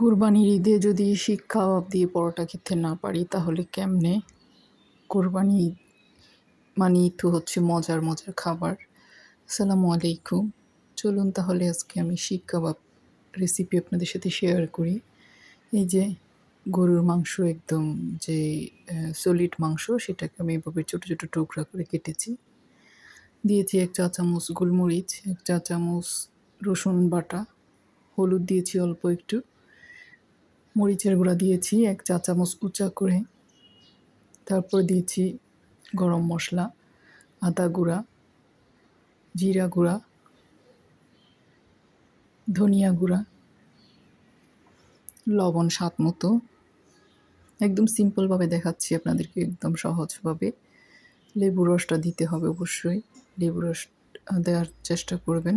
কোরবানির ঈদে যদি শিক্ষা দিয়ে পরোটা খেতে না পারি, তাহলে কেমনে? কোরবানি ঈদ মানেই তো হচ্ছে মজার মজার খাবার। আসসালামু আলাইকুম। চলুন তাহলে আজকে আমি শিক কাবাব রেসিপি আপনাদের সাথে শেয়ার করি। এই যে গরুর মাংস একদম যে সলিড মাংস, সেটাকে আমি এভাবে ছোটো ছোটো টুকরা করে কেটেছি। দিয়েছি এক চা চামচ গোলমরিচ, এক চা চামচ রসুন বাটা, হলুদ দিয়েছি অল্প একটু। মরিচের গুঁড়া দিয়েছি, এক চা চামচ উঁচা করে। তারপর দিয়েছি গরম মশলা, আদা গুঁড়া, জিরা গুঁড়া, ধনিয়া গুঁড়া, লবণ স্বাদ মতো। একদম সিম্পলভাবে দেখাচ্ছি আপনাদেরকে, একদম সহজভাবে। লেবু রসটা দিতে হবে অবশ্যই। লেবু রস দেওয়ার চেষ্টা করবেন।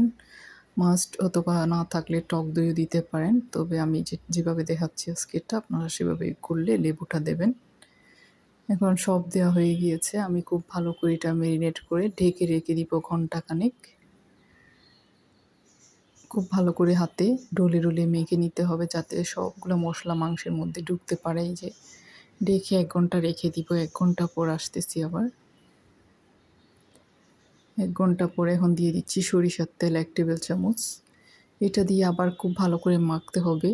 মাস্ট অথবা না থাকলে টক দইও দিতে পারেন। তবে আমি যেভাবে দেখাচ্ছি আজকে এটা আপনারা সেভাবে করলে লেবুটা দেবেন। এখন সব দেওয়া হয়ে গিয়েছে। আমি খুব ভালো করে এটা মেরিনেট করে ঢেকে রেখে দিব ঘন্টাখানেক। খুব ভালো করে হাতে ডলে ডলে মেখে নিতে হবে যাতে সবগুলো মশলা মাংসের মধ্যে ঢুকতে পারে। যে রেখে এক ঘণ্টা রেখে দিব, এক ঘণ্টা পর আসতেছি আবার। এক ঘণ্টা পরে এখন দিয়ে দিচ্ছি সরিষার তেল এক টেবিল চামচ। এটা দিয়ে আবার খুব ভালো করে মাখতে হবে।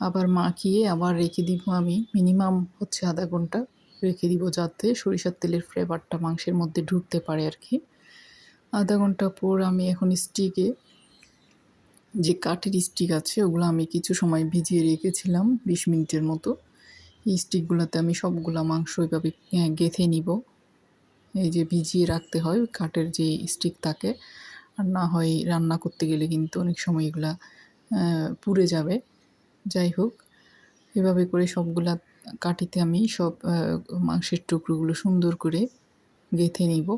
আবার মাখিয়ে আবার রেখে দিব আমি মিনিমাম হচ্ছে আধা ঘণ্টা রেখে দিব যাতে সরিষার তেলের ফ্লেভারটা মাংসের মধ্যে ঢুকতে পারে আর কি। আধা ঘণ্টা পর আমি এখন স্টিকে যে কাঠের স্টিক আছে ওগুলো আমি কিছু সময় ভিজিয়ে রেখেছিলাম, বিশ মিনিটের মতো। এই স্টিকগুলোতে আমি সবগুলা মাংস এভাবে গেঁথে নিব। এই যে ভিজিয়ে রাখতে হয় কাঠের যে স্টিক থাকে, আর না হয় রান্না করতে গেলে কিন্তু অনেক সময় এগুলা পুড়ে যাবে। যাই হোক, এভাবে করে সবগুলা কাঠিতে আমি সব মাংসের টুকরোগুলো সুন্দর করে গেঁথে নিব।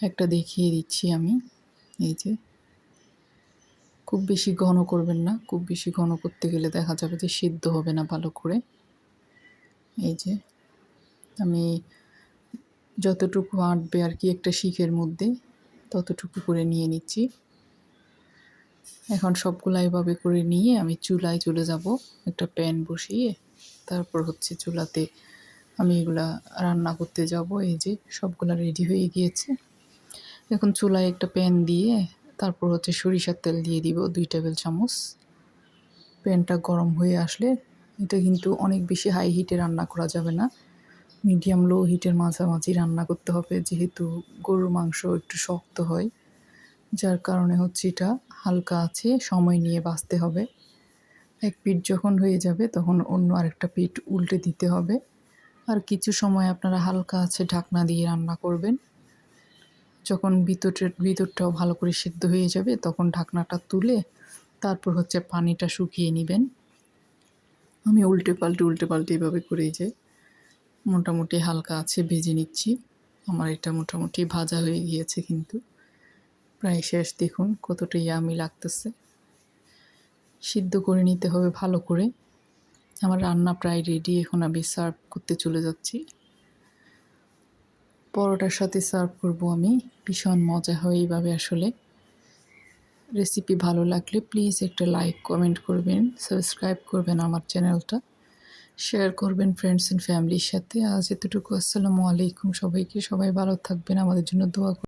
একটা দেখিয়ে দিচ্ছি আমি, এই যে। খুব বেশি ঘন করবেন না, খুব বেশি ঘন করতে গেলে দেখা যাবে যে সিদ্ধ হবে না ভালো করে। এই যে, আমি যতটুকু আঁটবে আর কি একটা শিখের মধ্যে, ততটুকু করে নিয়ে নিচ্ছি। এখন সবগুলো এভাবে করে নিয়ে আমি চুলায় চলে যাব, একটা প্যান বসিয়ে। তারপর হচ্ছে চুলাতে আমি এগুলা রান্না করতে যাব, এই যে সবগুলা রেডি হয়ে গিয়েছে। এখন চুলায় একটা প্যান দিয়ে তারপর হচ্ছে সরিষার তেল দিয়ে দিব দুই টেবিল চামচ। প্যানটা গরম হয়ে আসলে এটা কিন্তু অনেক বেশি হাই হিটে রান্না করা যাবে না। মিডিয়াম লো হিটের মাঝামাঝি রান্না করতে হবে, যেহেতু গরুর মাংস একটু শক্ত হয়। যার কারণে হচ্ছে এটা হালকা আছে, সময় নিয়ে বাঁচতে হবে। এক পিঠ যখন হয়ে যাবে, তখন অন্য আরেকটা পিঠ উল্টে দিতে হবে। আর কিছু সময় আপনারা হালকা আছে ঢাকনা দিয়ে রান্না করবেন। যখন ভিতরের ভিতরটাও ভালো করে সিদ্ধ হয়ে যাবে, তখন ঢাকনাটা তুলে তারপর হচ্ছে পানিটা শুকিয়ে নেবেন। আমি উল্টে পাল্টে উল্টে পাল্টে এভাবে করেই যে মোটামুটি হালকা আছে, ভেজে নিচ্ছি। আমার এটা মোটামুটি ভাজা হয়ে গিয়েছে কিন্তু। প্রায় শেষ, দেখুন কতটা ইয়ামি লাগতেছে। সিদ্ধ করে নিতে হবে ভালো করে। আমার রান্না প্রায় রেডি এখন আমি সার্ভ করতে চলে যাচ্ছি। পরোটার সাথে সার্ভ করব আমি। ভীষণ মজা হয় এইভাবে আসলে। রেসিপি ভালো লাগলে প্লিজ একটা লাইক কমেন্ট করবেন সাবস্ক্রাইব করবেন আমার চ্যানেলটা শেয়ার করবেন ফ্রেন্ডস অ্যান্ড ফ্যামিলির সাথে। আজ এতটুকু। আসসালামু আলাইকুম সবাইকে। সবাই ভালো থাকবেন। আমাদের জন্য দোয়া